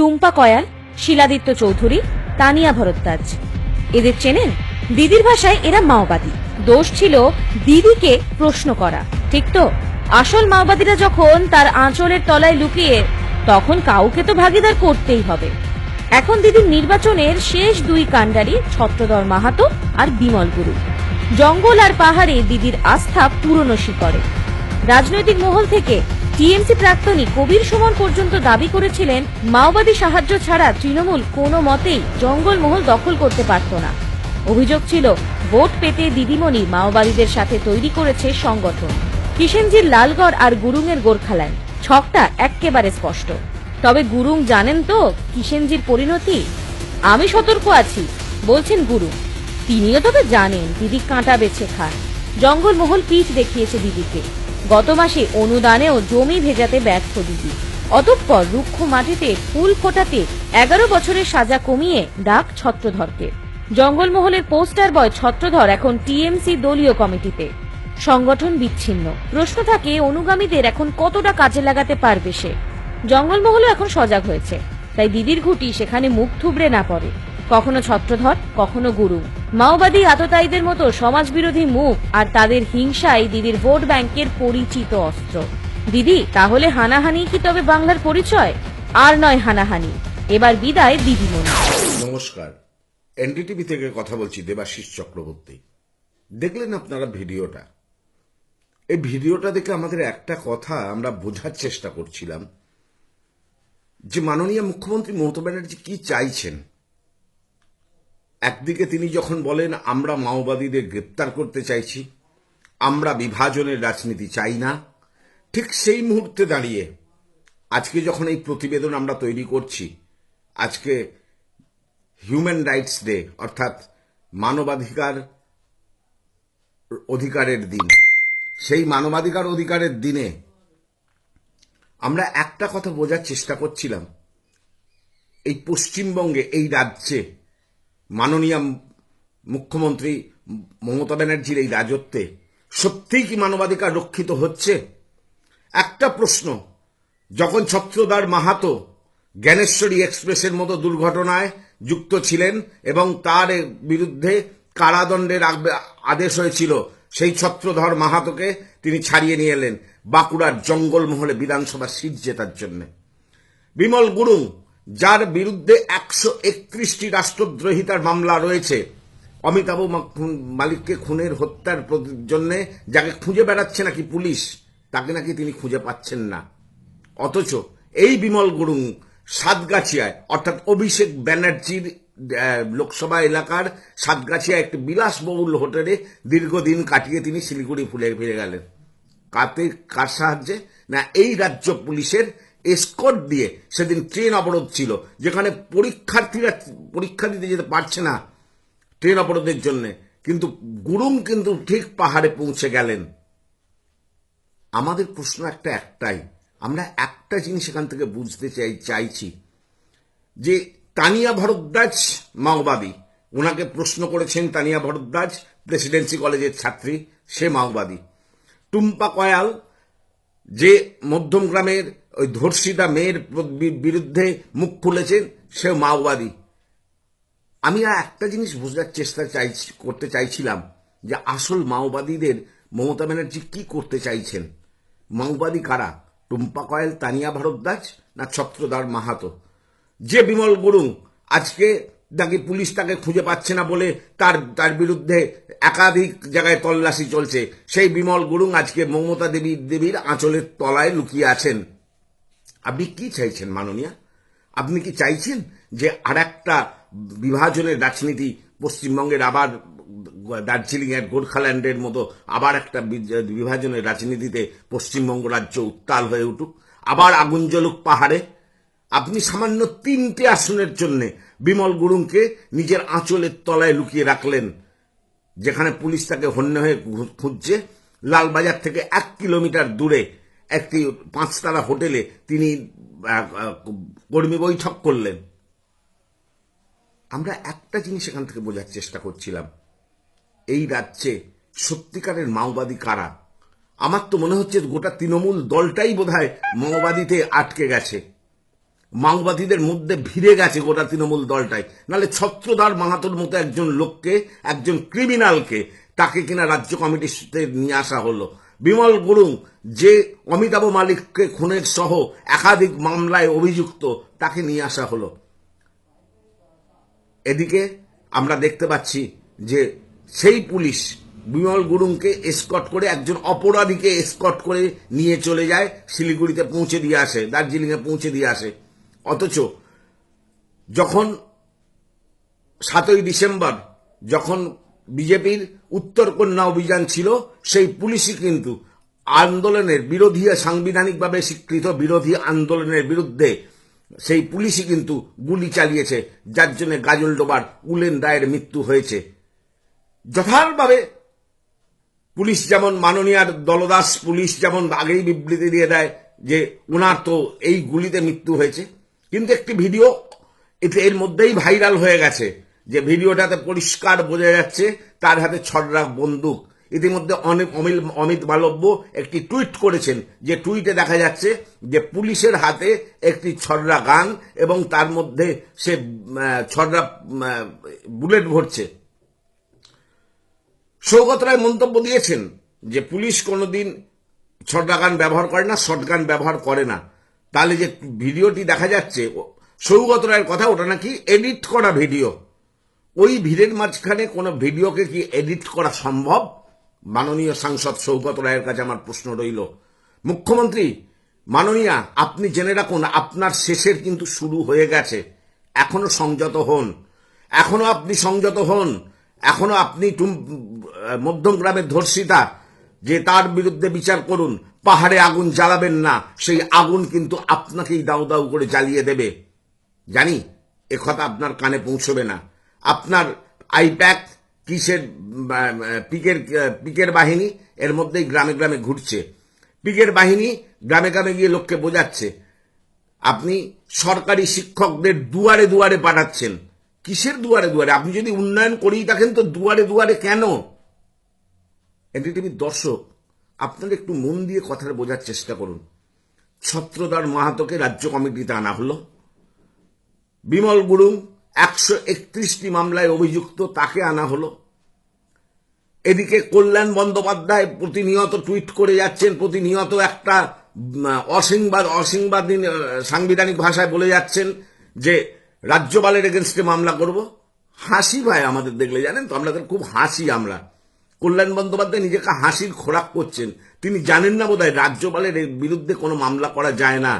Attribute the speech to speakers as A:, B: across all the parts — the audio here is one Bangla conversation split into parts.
A: টুম্পা কয়াল, শিলাদিত্য চৌধুরী, তানিয়া ভরদ্বাজ। এদের চেনেন দিদির ভাষায় এরা মাওবাদী। দোষ ছিল দিদিকে প্রশ্ন করা, ঠিক তো? আসল মাওবাদীরা যখন তার আঁচলের তলায় লুকিয়ে, তখন কাউকে তো ভাগিদার করতেই হবে। এখন দিদির নির্বাচনের শেষ দুই কাণ্ডারি ছত্রধর মাহাতো আর বিমল গুরু। জঙ্গল আর পাহাড়ে দিদির আস্থা পুরনো শিকড়ে। রাজনৈতিক মহল থেকে টিএমসি প্রাক্তনী কবির সুমন পর্যন্ত দাবি করেছিলেন, মাওবাদী সাহায্য ছাড়া তৃণমূল কোনো মতেই জঙ্গল মহল দখল করতে পারত না। অভিযোগ ছিল, ভোট পেতে দিদিমণি মাওবাদীদের সাথে তৈরি করেছে সংগঠন। কিষেনজির লালগড় আর গুরুংয়ের গোর্খাল্যান্ড ছকটা এক্কেবারে স্পষ্ট। তবে গুরুং জানেন তো কিষেনজির পরিণতি? আমি সতর্ক আছি, বলছেন গুরু। তিনিও তবে জানেন দিদি কাঁটা বেছে খান। জঙ্গলমহল পিঠ দেখিয়েছে দিদিকে। গত মাসে অনুদানেও জমি ভেজাতে ব্যর্থ দিদি। অতঃপর রুক্ষ মাটিতে ফুল ফোটাতে এগারো বছরের সাজা কমিয়ে ডাক ছত্রধরকে। জঙ্গলমহলের পোস্টার বয় ছত্রধর এখন টিএমসি দলীয় কমিটিতে। সংগঠন বিচ্ছিন্ন। প্রশ্ন থাকে, অনুগামীদের এখন কতটা কাজে লাগাতে পারবে সে? জঙ্গলমহলও এখন সজাগ হয়েছে। তাই দিদির ঘুটি সেখানে মুখ থুবড়ে না পড়ে। কখনো ছত্রধর, কখনো গুরু। মাওবাদী আততায়ীদের মতো সমাজবিরোধী মুখ আর তাদের হিংসাই দিদির ভোট ব্যাংকের পরিচিত অস্ত্র। দিদি, তাহলে হানাহানি কি তবে বাংলার পরিচয়? আর নয় হানাহানি। এবার বিদায় দিদিমণি।
B: নমস্কার। এনডিটিভি থেকে কথা বলছি দেবাশিস চক্রবর্তী। দেখলেন আপনারা ভিডিওটা? এই ভিডিওটা দেখে আমাদের একটা কথা আমরা বোঝার চেষ্টা করছিলাম। যে মাননীয় মুখ্যমন্ত্রী মমতা ব্যানার্জি কি চাইছেন? একদিকে তিনি যখন বলেন, আমরা মাওবাদীদের গ্রেপ্তার করতে চাইছি, আমরা বিভাজনের রাজনীতি চাই না, ঠিক সেই মুহূর্তে দাঁড়িয়ে, আজকে যখন এই প্রতিবেদন আমরা তৈরি করছি, আজকে হিউম্যান রাইটস ডে অর্থাৎ মানবাধিকার অধিকারের দিন, সেই মানবাধিকার অধিকারের দিনে আমরা একটা কথা বোঝার চেষ্টা করছিলাম। এই পশ্চিমবঙ্গে, এই রাজ্যে মাননীয় মুখ্যমন্ত্রী মমতা ব্যানার্জির এই রাজত্বে সত্যিই কি মানবাধিকার রক্ষিত হচ্ছে? একটা প্রশ্ন, যখন ছত্রদার মাহাতো জ্ঞানেশ্বরী এক্সপ্রেসের মতো দুর্ঘটনায় যুক্ত ছিলেন এবং তার বিরুদ্ধে কারাদণ্ডের আদেশ হয়েছিল, সেই ছত্রধর মাহাতোকে তিনি ছাড়িয়ে নিয়ে এলেন বাঁকুড়ার জঙ্গলমহলে বিধানসভা সিট জেতার জন্য। বিমল গুরুং যার বিরুদ্ধে একশো একত্রিশটি রাষ্ট্রদ্রোহিতার মামলা রয়েছে। অমিতাভ মালিককে খুনের হত্যার জন্য যাকে খুঁজে বেড়াচ্ছে নাকি পুলিশ, তাকে নাকি তিনি খুঁজে পাচ্ছেন না। অথচ এই বিমল গুরুং সাতগাছিয়ায়, অর্থাৎ অভিষেক ব্যানার্জির লোকসভা এলাকার সাতগাছিয়ায় একটি বিলাসবহুল হোটেলে দীর্ঘদিন কাটিয়ে তিনি শিলিগুড়ি ফুলে ফিরে গেলেন। কাতে, কার সাহায্যে? না, এই রাজ্য পুলিশের এসকট দিয়ে সেদিন ট্রেন অবরোধ ছিল, যেখানে পরীক্ষার্থীরা পরীক্ষা দিতে যেতে পারছে না ট্রেন অবরোধের জন্য। কিন্তু গুরুং কিন্তু ঠিক পাহাড়ে পৌঁছে গেলেন। আমাদের প্রশ্ন একটা একটাই, আমরা একটা জিনিস এখান থেকে বুঝতে চাই, চাইছি যে তানিয়া ভরদ্বাজ মাওবাদী ওনাকে প্রশ্ন করেছেন তানিয়া ভরদ্বাজ, প্রেসিডেন্সি কলেজের ছাত্রী, সে মাওবাদী। টুম্পা কয়াল, যে মধ্যম গ্রামের ওই ধর্ষিতা মেয়ের বিরুদ্ধে মুখ খুলেছেন, সে মাওবাদী। আমি একটা জিনিস বোঝার চেষ্টা চাই করতে চাইছিলাম যে আসল মাওবাদীদের মমতা ব্যানার্জি কি করতে চাইছেন। মাওবাদী কারা? টুম্পা কয়েল, তানিয়া ভরদ্বাজ না ছত্রদার মাহাতো? যে বিমল গুরুং আজকে নাকি পুলিশ তাকে খুঁজে পাচ্ছে না বলে তার তার বিরুদ্ধে একাধিক জায়গায় তল্লাশি চলছে, সেই বিমল গুরুং আজকে মমতা দেবী দেবীর আঁচলের তলায় লুকিয়ে আছেন। আপনি কি চাইছেন, মাননীয়া? আপনি কি চাইছেন যে আর একটা বিভাজনের রাজনীতি পশ্চিমবঙ্গের আবার দার্জিলিং এর গোর্খাল্যান্ডের মতো আবার একটা বিভাজনের রাজনীতিতে পশ্চিমবঙ্গ রাজ্য উত্তাল হয়ে উঠুক, আবার আগুন জ্বলুক পাহাড়ে? আপনি সামান্য তিনটে আসনের জন্য বিমল গুরুংকে নিজের আঁচলের তলায় লুকিয়ে রাখলেন, যেখানে পুলিশ তাকে হন্য হয়ে খুঁজছে, লালবাজার থেকে এক কিলোমিটার দূরে একটি পাঁচতারা হোটেলে তিনি কর্মী বৈঠক করলেন। আমরা একটা জিনিস এখান থেকে বোঝার চেষ্টা করছিলাম। এই রাজ্যে সত্যিকারের মাওবাদী কারা? আমার তো মনে হচ্ছে গোটা তৃণমূল দলটাই বোধ হয় মাওবাদীতে আটকে গেছে। মাওবাদীদের মধ্যে ভিড়ে গেছে গোটা তৃণমূল দলটাই। নাহলে ছত্রধার মাহাতোর মতো একজন লোককে, একজন ক্রিমিনালকে, তাকে কিনা রাজ্য কমিটিতে নিয়ে আসা হলো। বিমল গুরুং, যে অমিতাভ মালিককে খুনের সহ একাধিক মামলায় অভিযুক্ত, তাকে নিয়ে আসা হলো। এদিকে আমরা দেখতে পাচ্ছি যে সেই পুলিশ বিমল গুরুংকে এসকট করে একজন অপরাধীকে এসকট করে নিয়ে চলে যায়, শিলিগুড়িতে পৌঁছে দিয়ে আসে, দার্জিলিংয়ে পৌঁছে দিয়ে আসে। অথচ যখন সাতই ডিসেম্বর, যখন বিজেপির উত্তরকন্যা অভিযান ছিল, সেই পুলিশই কিন্তু আন্দোলনের বিরোধী সাংবিধানিকভাবে স্বীকৃত বিরোধী আন্দোলনের বিরুদ্ধে সেই পুলিশই কিন্তু গুলি চালিয়েছে, যার জন্য গাজল ডোবার উলেন রায়ের মৃত্যু হয়েছে। যথার্থভাবে পুলিশ যেমন মাননীয়ার দলদাস, পুলিশ যেমন আগেই বিবৃতি দিয়ে দেয় যে ওনার তো এই গুলিতে মৃত্যু হয়েছে, কিন্তু একটি ভিডিও এতে এর মধ্যেই ভাইরাল হয়ে গেছে। যে ভিডিওটাতে পরিষ্কার বোঝা যাচ্ছে তার হাতে ছড়রা বন্দুক। ইতিমধ্যে অনেক অমিল, অমিত মালব্য একটি টুইট করেছেন, যে টুইটে দেখা যাচ্ছে যে পুলিশের হাতে একটি ছড়রা গান এবং তার মধ্যে সে ছড়রা বুলেট ভরছে। সৌগত রায় মন্তব্য দিয়েছেন যে পুলিশ কোনোদিন ছটা গান ব্যবহার করে না শর্ট গান ব্যবহার করে না। তাহলে যে ভিডিওটি দেখা যাচ্ছে সৌগত রায়ের কথা, ওটা নাকি এডিট করা ভিডিও। ওই ভিড়ের মাঝখানে কোনো ভিডিওকে কি এডিট করা সম্ভব? মাননীয় সাংসদ সৌগত রায়ের কাছে আমার প্রশ্ন রইল। মুখ্যমন্ত্রী, মাননীয়া, আপনি জেনে রাখুন, আপনার শেষের কিন্তু শুরু হয়ে গেছে। এখনও সংযত হন। এখনও আপনি সংযত হন। এখনও আপনি মধ্যম গ্রামের ধর্ষিতা, যে তার বিরুদ্ধে বিচার করুন। পাহাড়ে আগুন জ্বালাবেন না, সেই আগুন কিন্তু আপনাকেই দাউ দাউ করে জ্বালিয়ে দেবে। জানি, এ কথা আপনার কানে পৌঁছবে না। আপনার আইপ্যাক কিসের পিকের পিকের বাহিনী এর মধ্যেই গ্রামে গ্রামে ঘুরছে। পিকের বাহিনী গ্রামে গ্রামে গিয়ে লোককে বোঝাচ্ছে। আপনি সরকারি শিক্ষকদের দুয়ারে দুয়ারে পাঠাচ্ছেন। কিসের দুয়ারে দুয়ারে? আপনি যদি উন্নয়ন করেই থাকেন তো দুয়ারে দুয়ারে কেন? এনডিটিভির দর্শক আপনারা একটু মন দিয়ে কথাটা বোঝার চেষ্টা করুন। ছত্রধর মাহাতোকে রাজ্য কমিটিতে আনা হলো। বিমল গুরুং একশো একত্রিশটি মামলায় অভিযুক্ত, তাকে আনা হলো। এদিকে কল্যাণ বন্দ্যোপাধ্যায় প্রতিনিয়ত টুইট করে যাচ্ছেন, প্রতিনিয়ত একটা অসংবাদ অসংবাদী সাংবিধানিক ভাষায় বলে যাচ্ছেন যে, রাজ্যপালের এগেনস্টে মামলা করব। হাসি ভাই আমাদের দেখলে, জানেন তো আমাদের খুব হাসি আমরা। কল্যাণ বন্দ্যোপাধ্যায় নিজেকে হাসির খোরাক করছেন। তিনি জানেন না বোধহয় রাজ্যপালের বিরুদ্ধে কোনো মামলা করা যায় না।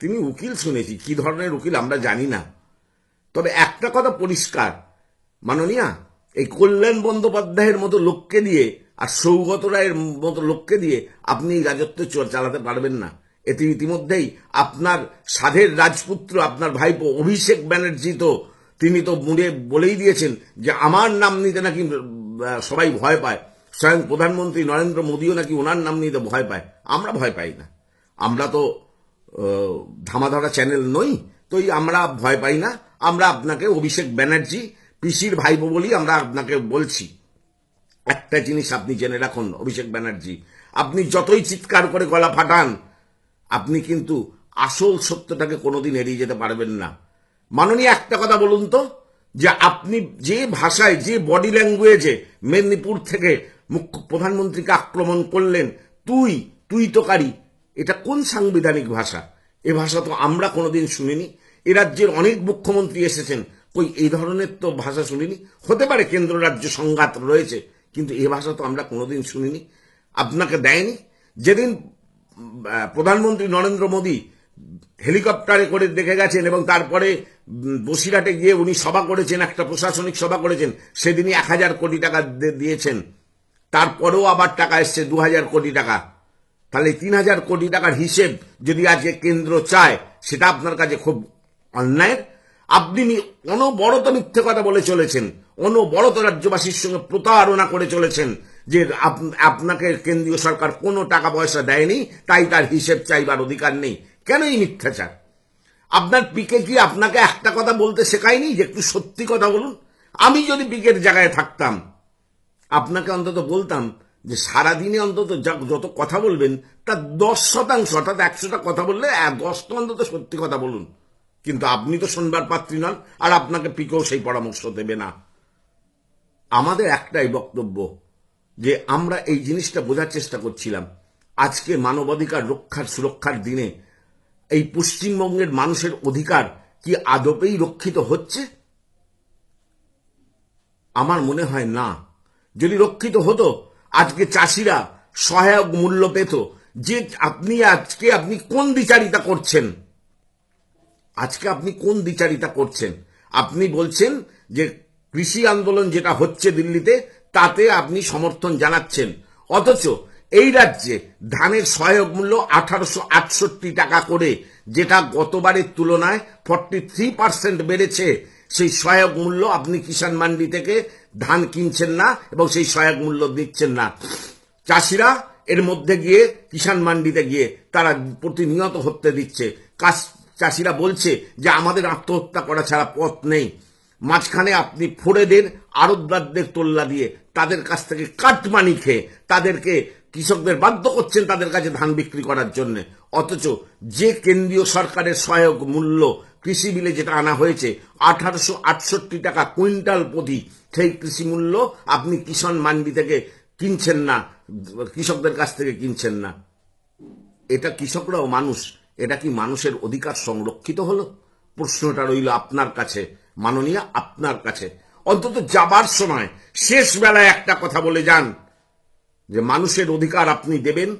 B: তিনি উকিল শুনেছি, কি ধরনের উকিল আমরা জানি না। তবে একটা কথা পরিষ্কার। মাননীয়া, এই কল্যাণ বন্দ্যোপাধ্যায়ের মতো লোককে দিয়ে আর সৌগত রায়ের মতো লোককে দিয়ে আপনি রাজত্ব চালাতে পারবেন না। এতে ইতিমধ্যেই আপনার সাধের রাজপুত্র, আপনার ভাইপো অভিষেক ব্যানার্জি তো, তিনি তো মুড়ে বলেই দিয়েছেন যে আমার নাম নিতে নাকি সবাই ভয় পায়। স্বয়ং প্রধানমন্ত্রী নরেন্দ্র মোদীও নাকি ওনার নাম নিতে ভয় পায়। আমরা ভয় পাই না। আমরা তো ধামাধরা চ্যানেল নই, তো আমরা ভয় পাই না। আমরা আপনাকে অভিষেক ব্যানার্জি, পিসির ভাইপো বলি আমরা আপনাকে বলছি। একটা জিনিস আপনি জেনে রাখুন, অভিষেক ব্যানার্জি। আপনি যতই চিৎকার করে গলা ফাটান, আপনি কিন্তু আসল সত্যটাকে কোনোদিন এড়িয়ে যেতে পারবেন না। মাননীয় একটা কথা বলুন তো, যে আপনি যে ভাষায়, যে বডি ল্যাঙ্গুয়েজে মেদিনীপুর থেকে মুখ্য প্রধানমন্ত্রীকে আক্রমণ করলেন, তুই তুই তোকারি এটা কোন সাংবিধানিক ভাষা? এ ভাষা তো আমরা কোনোদিন শুনিনি। এ রাজ্যের অনেক মুখ্যমন্ত্রী এসেছেন। কই, এই ধরনের তো ভাষা শুনিনি। হতে পারে কেন্দ্র রাজ্য সংঘাত রয়েছে, কিন্তু এ ভাষা তো আমরা কোনোদিন শুনিনি। আপনাকে দেয়নি? যেদিন প্রধানমন্ত্রী নরেন্দ্র মোদী হেলিকপ্টারে করে দেখে গেছেন এবং তারপরে বসিরহাটে গিয়ে উনি সভা করেছেন, একটা প্রশাসনিক সভা করেছেন, সেদিনই এক হাজার কোটি টাকা দিয়েছেন। তারপরেও আবার টাকা এসছে দু হাজার কোটি টাকা। তাহলে তিন হাজার কোটি টাকার হিসেব যদি আজকে কেন্দ্র চায়, সেটা আপনার কাছে খুব অন্যায়ের? আপনি অনবরত মিথ্যে কথা বলে চলেছেন। অনবরত রাজ্যবাসীর সঙ্গে প্রতারণা করে চলেছেন যে আপ- আপনাকে কেন্দ্রীয় সরকার কোনো টাকা পয়সা দেয়নি, তাই তার হিসেব চাইবার অধিকার নেই। কেন এই মিথ্যাচার? আপনার পিকে কি আপনাকে একটা কথা বলতে শেখায়নি? যে একটু সত্যি কথা বলুন। আমি যদি পিকের জায়গায় থাকতাম, আপনাকে অন্তত বলতাম যে সারাদিনে অন্তত যত কথা বলবেন, তার দশ শতাংশ, অর্থাৎ একশোটা কথা বললে দশটা অন্তত সত্যি কথা বলুন। কিন্তু আপনি তো শোনবার পাত্রী নন, আর আপনাকে পিকেও সেই পরামর্শ দেবে না। আমাদের একটাই বক্তব্য যে আমরা এই জিনিসটা বোঝার চেষ্টা করছিলাম। আজকে মানবাধিকার রক্ষার, সুরক্ষার দিনে এই পশ্চিমবঙ্গের মানুষের অধিকার কি আদপেই রক্ষিত হচ্ছে? আমার মনে হয় না। যদি রক্ষিত হতো, আজকে চাষিরা সহায়ক মূল্য পেত। যে আপনি আজকে আপনি কোন বিচারিতা করছেন? আজকে আপনি কোন বিচারিতা করছেন? আপনি বলছেন যে কৃষি আন্দোলন যেটা হচ্ছে দিল্লিতে, তাতে আপনি সমর্থন জানাচ্ছেন। অথচ এই রাজ্যে ধানের সহায়ক মূল্য আঠারোশো আটষট্টি টাকা করে, যেটা গতবারের তুলনায় ফর্টি থ্রি পার্সেন্ট বেড়েছে, সেই সহায়ক মূল্য আপনি কিষাণ মান্ডি থেকে ধান কিনছেন না এবং সেই সহায়ক মূল্য দিচ্ছেন না। চাষিরা এর মধ্যে গিয়ে কিষাণ মান্ডিতে গিয়ে তারা প্রতিনিয়ত হত্যা দিচ্ছে। চাষিরা বলছে যে আমাদের আত্মহত্যা করা ছাড়া পথ নেই। মাঝখানে আপনি ফোড়েদের আরবদারদের তোল্লা দিয়ে। তাদের কাছ থেকে কাটমানি খেয়ে তাদেরকে কৃষকদের বাধ্য করছেন তাদের কাছে ধান বিক্রি করার জন্য। অথচ যে কেন্দ্রীয় সরকারের সহায়ক মূল্য কৃষি বিলে যেটা আনা হয়েছে, আঠারোশো আটষট্টি টাকা কুইন্টাল প্রতি সেই কৃষি মূল্য আপনি কিষাণ মান্ডি থেকে কিনছেন না, কৃষকদের কাছ থেকে কিনছেন না। এটা কৃষকরাও মানুষ। এটা কি মানুষের অধিকার সংরক্ষিত হলো? প্রশ্নটা রইল আপনার কাছে। মাননীয়, আপনার কাছে। অন্তত যাবার সময়, শেষ বেলায় একটা কথা বলে যান। যে মানুষের অধিকার আপনি দেবেন?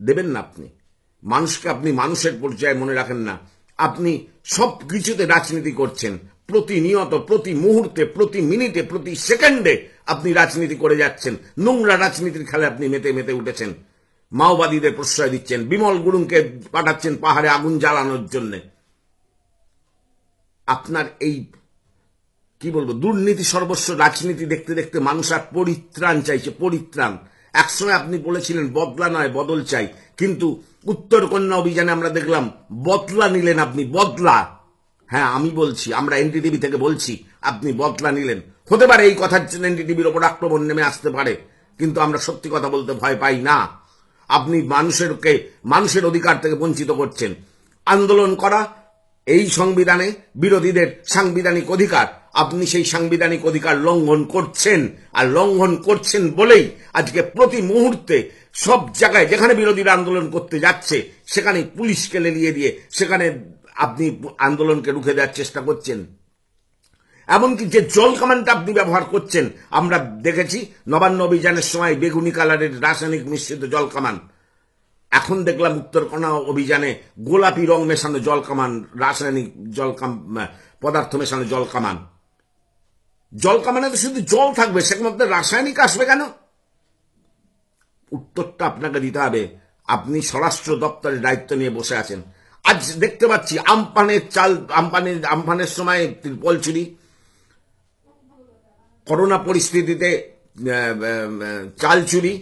B: দেবেন না আপনি। মানুষকে আপনি মানুষের পর্যায়ে মনে রাখেন না। আপনি সব কিছুতে রাজনীতি করছেন। প্রতিনিয়ত, প্রতি মুহূর্তে, প্রতি মিনিটে, প্রতি সেকেন্ডে আপনি রাজনীতি করে যাচ্ছেন। নোংরা রাজনীতির খেলে আপনি মেতে মেতে উঠেছেন। মাওবাদীদের প্রশ্রয় দিচ্ছেন, বিমল গুরুংকে পাঠাচ্ছেন পাহাড়ে আগুন জ্বালানোর জন্যে। আপনার এই, কি বলব, দুর্নীতি সর্বস্ব রাজনীতি দেখতে দেখতে মানুষ আর পরিত্রাণ চাইছে, পরিত্রাণ। একসময় আপনি বলেছিলেন, বদলা নয়, বদল চাই। কিন্তু উত্তর কন্যা অভিযানে আমরা দেখলাম, বদলা নিলেন আপনি, বদলা। হ্যাঁ আমি বলছি, আমরা এনডিটিভি থেকে বলছি, আপনি বদলা নিলেন। হতে পারে এই কথার জন্য এনডিটিভির ওপর আক্রমণ নেমে আসতে পারে, কিন্তু আমরা সত্যি কথা বলতে ভয় পাই না। আপনি মানুষেরকে, মানুষের অধিকার থেকে বঞ্চিত করছেন। আন্দোলন করা, এই সংবিধানে বিরোধীদের সাংবিধানিক অধিকার, আপনি সেই সাংবিধানিক অধিকার লঙ্ঘন করছেন। আর লঙ্ঘন করছেন বলেই আজকে প্রতি মুহূর্তে সব জায়গায় যেখানে বিরোধীরা আন্দোলন করতে যাচ্ছে সেখানে পুলিশকে লেলিয়ে দিয়ে, সেখানে আপনি আন্দোলনকে রুখে দেওয়ার চেষ্টা করছেন। এমনকি যে জল কামানটা আপনি ব্যবহার করছেন, আমরা দেখেছি নবান্ন অভিযানের সময় বেগুনি কালারের রাসায়নিক মিশ্রিত জল কামান। এখন দেখলাম উত্তরকোনা অভিযানে গোলাপি রং মেশানো জল কামান, রাসায়নিক জল পদার্থ মেশানো জল কামান। জল কামানে তো শুধু জল থাকবে, সেখানে মধ্যে রাসায়নিক আসবে কেন? উত্তরটা আপনাকে দিতে হবে। আপনি স্বরাষ্ট্র দপ্তরের দায়িত্ব নিয়ে বসে আছেন। আজ দেখতে পাচ্ছি আমপানের চাল আমপানের আমপানের সময় ত্রিপল করোনা পরিস্থিতিতে চাল চুরি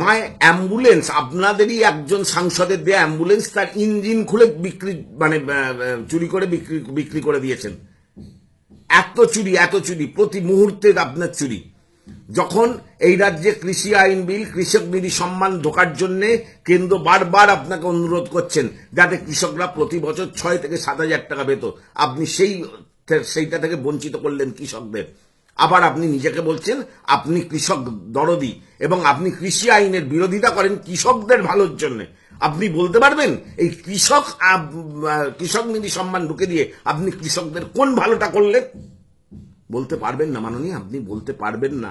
B: মায় অ্যাম্বুলেন্স আপনাদেরই একজন সাংসদের দেয়া অ্যাম্বুলেন্স তার ইঞ্জিন খুলে বিক্রি মানে চুরি করে বিক্রি বিক্রি করে দিয়েছেন। এত চুরি এত চুরি, প্রতি মুহূর্তে আপনার চুরি। যখন এই রাজ্যে কৃষি আইন বিল, কৃষক নিধি সম্মান ঢোকার জন্য কেন্দ্র বারবার আপনাকে অনুরোধ করছেন, যাতে কৃষকরা প্রতি বছর ছয় থেকে সাত হাজার টাকা পেত আপনি সেই, সেইটা থেকে বঞ্চিত করলেন কৃষকদের। আবার আপনি নিজেকে বলছেন, আপনি কৃষক দরদি এবং আপনি কৃষি আইনের বিরোধিতা করেন কৃষকদের ভালোর জন্য। আপনি বলতে পারবেন, এই কৃষক কৃষক নিধি সম্মান ঢুকে দিয়ে আপনি কৃষকদের কোন ভালোটা করলেন বলতে পারবেন না মাননীয়, আপনি বলতে পারবেন না।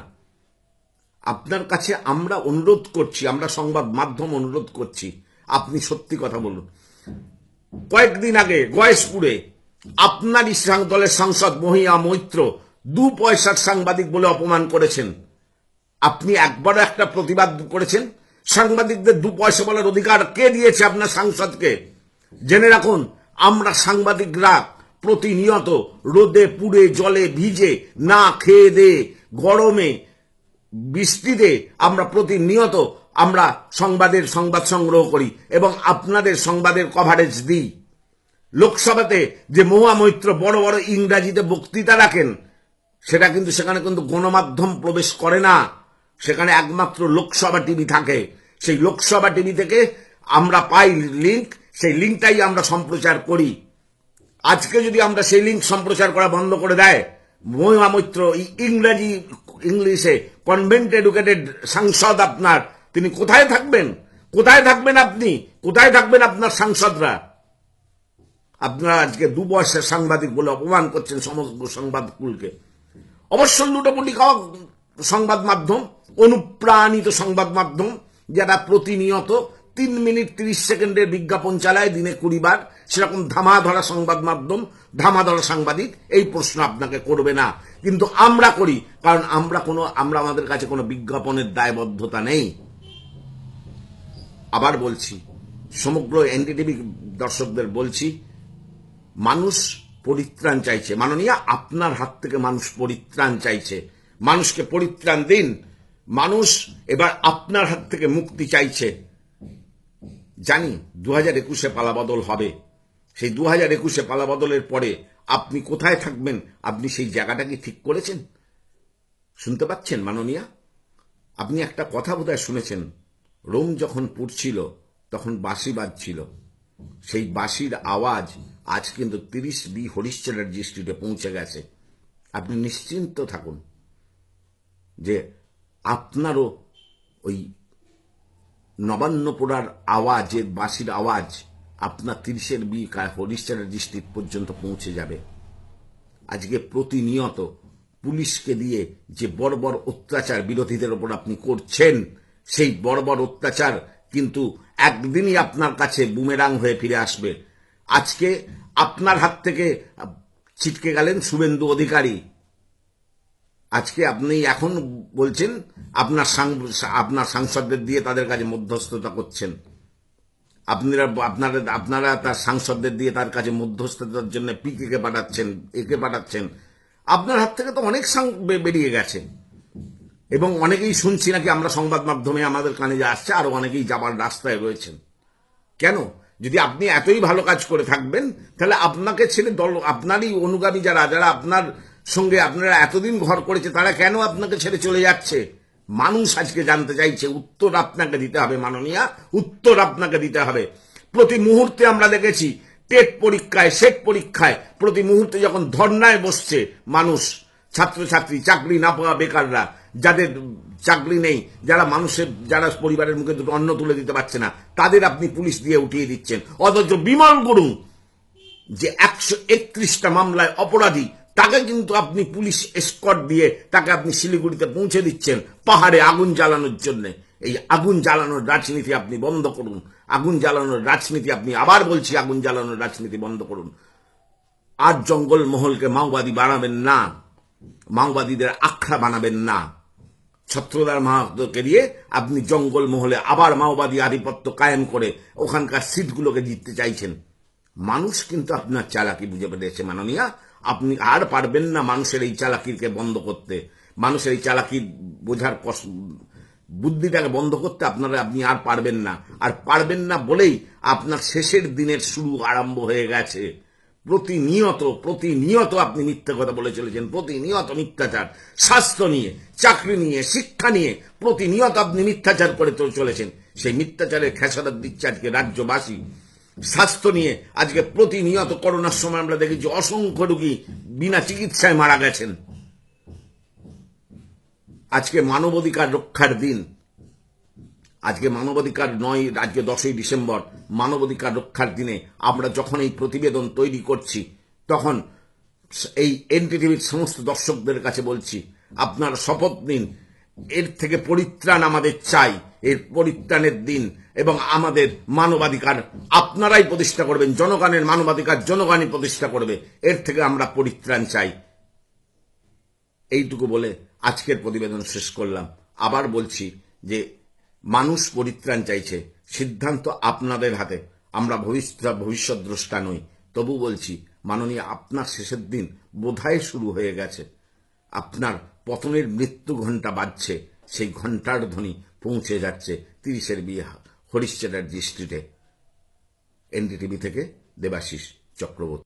B: আপনার কাছে আমরা অনুরোধ করছি, আমরা সংবাদ মাধ্যম অনুরোধ করছি, আপনি সত্যি কথা বলুন। কয়েকদিন আগে গয়েশপুরে আপনারই দলের সাংসদ মহিয়া মৈত্র দু পয়সার সাংবাদিক বলে অপমান করেছেন। আপনি একবারও একটা প্রতিবাদ করেছেন? সাংবাদিকদের দু পয়সা বলার অধিকার কে দিয়েছে আপনার সাংসদকে? জেনে রাখুন, আমরা সাংবাদিকরা প্রতিনিয়ত রোদে, পুড়ে, জলে ভিজে, না খেয়ে দে, গরমে বৃষ্টিতে আমরা প্রতিনিয়ত আমরা সংবাদের সংবাদ সংগ্রহ করি এবং আপনাদের সংবাদের কভারেজ দিই। লোকসভাতে যে মহুয়া মৈত্র বড় বড় ইংরাজিতে বক্তৃতা রাখেন সেটা কিন্তু সেখানে কিন্তু গণমাধ্যম প্রবেশ করে না। সেখানে একমাত্র লোকসভা টিভি থাকে। সেই লোকসভা টিভি থেকে আমরা পাই লিঙ্ক সেই লিঙ্কটাই আমরা সম্প্রচার করি। আজকে যদি আমরা সেই লিঙ্ক সম্প্রচার করা বন্ধ করে দেয় মহিমা মৈত্র ইংরেজি, ইংলিশে কনভেন্ট এডুকেটেড সাংসদ আপনার, তিনি কোথায় থাকবেন? কোথায় থাকবেন আপনি? কোথায় থাকবেন আপনার সাংসদরা? আপনারা আজকে দু বয়সের সাংবাদিক বলে অপমান করছেন সমগ্র সংবাদকুলকে অবশ্যই লুটোপুটি খাওয়া সংবাদ মাধ্যম, অনুপ্রাণিত সংবাদ মাধ্যম যারা প্রতিনিয়ত তিন মিনিট তিরিশ সেকেন্ডের বিজ্ঞাপন চালায় দিনে কুড়ি বার। সেরকম ধামাধরা সংবাদ মাধ্যম, ধামাধরা সাংবাদিক, এই প্রশ্ন আপনাকে করবে না। কিন্তু আমরা করি, কারণ আমরা কোনো, আমরা আমাদের কাছে কোনো বিজ্ঞাপনের দায়বদ্ধতা নেই। আবার বলছি, সমগ্র এনডিটিভি দর্শকদের বলছি, মানুষ পরিত্রাণ চাইছে। মাননীয়া, আপনার হাত থেকে মানুষ পরিত্রাণ চাইছে। মানুষকে পরিত্রাণ দিন। মানুষ এবার আপনার হাত থেকে মুক্তি চাইছে। জানি দু হাজার একুশে পালাবদল হবে। সেই দু হাজার একুশে পালাবদলের পরে আপনি কোথায় থাকবেন? আপনি সেই জায়গাটা কি ঠিক করেছেন? শুনতে পাচ্ছেন, মাননীয়া? আপনি একটা কথা বোধহয় শুনেছেন। রোম যখন পুড়ছিল, তখন বাঁশি বাজছিল। সেই বাঁশির আওয়াজ আজ কিন্তু তিরিশ বি হরিশ চ্যাটার্জি স্ট্রিটে পৌঁছে গেছে। আপনি নিশ্চিন্ত থাকুন যে আপনারও ওই নবান্নপুরার আওয়াজের বাঁশির আওয়াজ আপনার তিরিশের বি হরিশ চ্যাটার্জি স্ট্রিট পর্যন্ত পৌঁছে যাবে। আজকে প্রতিনিয়ত পুলিশকে দিয়ে যে বড় বড় অত্যাচার বিরোধীদের ওপর আপনি করছেন, সেই বড় বড় অত্যাচার কিন্তু একদিনই আপনার কাছে বুমেরাং হয়ে ফিরে আসবে। আজকে আপনার হাত থেকে ছিটকে গেলেন শুভেন্দু অধিকারী। আজকে আপনি এখন বলছেন, আপনার আপনার সাংসদদের দিয়ে তাদের কাছে মধ্যস্থতা করছেন। আপনারা আপনারা আপনারা তার সাংসদদের দিয়ে তার কাছে মধ্যস্থতার জন্য পিকে কে পাঠাচ্ছেন, একে পাঠাচ্ছেন। আপনার হাত থেকে তো অনেক বেরিয়ে গেছে। এবং অনেকেই শুনছি নাকি আমরা সংবাদ মাধ্যমে আমাদের কানে যে আসছে, আরও অনেকেই যাবার রাস্তায় রয়েছেন। কেন? যদি আপনি এতই ভালো কাজ করে থাকবেন, তাহলে আপনাকে ছেড়ে দল, আপনারই অনুগামী যারা যারা আপনার সঙ্গে আপনারা এতদিন ঘর করেছে, তারা কেন আপনাকে ছেড়ে চলে যাচ্ছে? মানুষ আজকে জানতে চাইছে, উত্তর আপনাকে দিতে হবে মাননীয়া, উত্তর আপনাকে দিতে হবে। প্রতি মুহূর্তে আমরা দেখেছি, টেট পরীক্ষায়, সেট পরীক্ষায়, প্রতি মুহূর্তে যখন ধর্নায় বসছে মানুষ, ছাত্রছাত্রী, চাকরি না পাওয়া বেকাররা যাদের চাকরি নেই, যারা মানুষের, যারা পরিবারের মুখে দুটো অন্ন তুলে দিতে পারছে না, তাদের আপনি পুলিশ দিয়ে উঠিয়ে দিচ্ছেন। অথচ বিমল গুরুং যে একশো একত্রিশটা মামলায় অপরাধী, তাকে কিন্তু আপনি পুলিশ এসকট দিয়ে তাকে আপনি শিলিগুড়িতে পৌঁছে দিচ্ছেন পাহাড়ে আগুন জ্বালানোর জন্য। এই আগুন জ্বালানোর রাজনীতি আপনি বন্ধ করুন। আগুন জ্বালানোর রাজনীতি আপনি আবার বলছি, আগুন জ্বালানোর রাজনীতি বন্ধ করুন। আর জঙ্গল মহলকে মাওবাদী বানাবেন না। মাওবাদীদের আখড়া বানাবেন না। ছত্রদার মাহাতোকে দিয়ে আপনি জঙ্গল মহলে আবার মাওবাদী আধিপত্য কায়েম করে ওখানকার সিটগুলোকে জিততে চাইছেন। মানুষ কিন্তু আপনার চালাকি বুঝে পেরেছে মাননীয়া। আপনি আর পারবেন না মানুষের এই চালাকিকে বন্ধ করতে। মানুষের এই চালাকি বোঝার বুদ্ধিটাকে বন্ধ করতে আপনারা, আপনি আর পারবেন না। আর পারবেন না বলেই আপনার শেষের দিনের শুরু আরম্ভ হয়ে গেছে। প্রতিনিয়ত প্রতিনিয়ত আপনি মিথ্যা কথা বলে চলেছেন প্রতিনিয়ত মিথ্যাচার, স্বাস্থ্য নিয়ে, চাকরি নিয়ে, শিক্ষা নিয়ে, প্রতিনিয়ত আপনি মিথ্যাচার করে চলেছেন। সেই মিথ্যাচারের খেসারত দিচ্ছে আজকে রাজ্যবাসী। স্বাস্থ্য নিয়ে আজকে প্রতিনিয়ত করোনার সময় আমরা দেখেছি অসংখ্য রোগী বিনা চিকিৎসায় মারা গেছেন। আজকে মানবাধিকার রক্ষার দিন। আজকে মানবাধিকার নয়, আজকে দশই ডিসেম্বর, মানবাধিকার রক্ষার দিনে আমরা যখন এই প্রতিবেদন তৈরি করছি, তখন এই এনটিভির সমস্ত দর্শকদের কাছে বলছি, আপনার শপথ নিন, এর থেকে পরিত্রাণ আমাদের চাই, এর পরিত্রাণের দিন, এবং আমাদের মানবাধিকার আপনারাই প্রতিষ্ঠা করবেন, জনগণের মানবাধিকার জনগণই প্রতিষ্ঠা করবে, এর থেকে আমরা পরিত্রাণ চাই। এইটুকু বলে আজকের প্রতিবেদন শেষ করলাম। আবার বলছি যে মানুষ পরিত্রাণ চাইছে। সিদ্ধান্ত আপনাদের হাতে। আমরা ভবিষ্যৎ ভবিষ্যৎ দ্রষ্টা নই। তবু বলছি, মাননীয় আপনার শেষের দিন বোধহয় শুরু হয়ে গেছে। আপনার পতনের মৃত্যু ঘণ্টা বাজছে। সেই ঘণ্টার ধ্বনি পৌঁছে যাচ্ছে তিরিশের বিয়ে হরিশ চ্যাটার্জি স্ট্রিটে এনডিটিভি থেকে দেবাশিস চক্রবর্তী।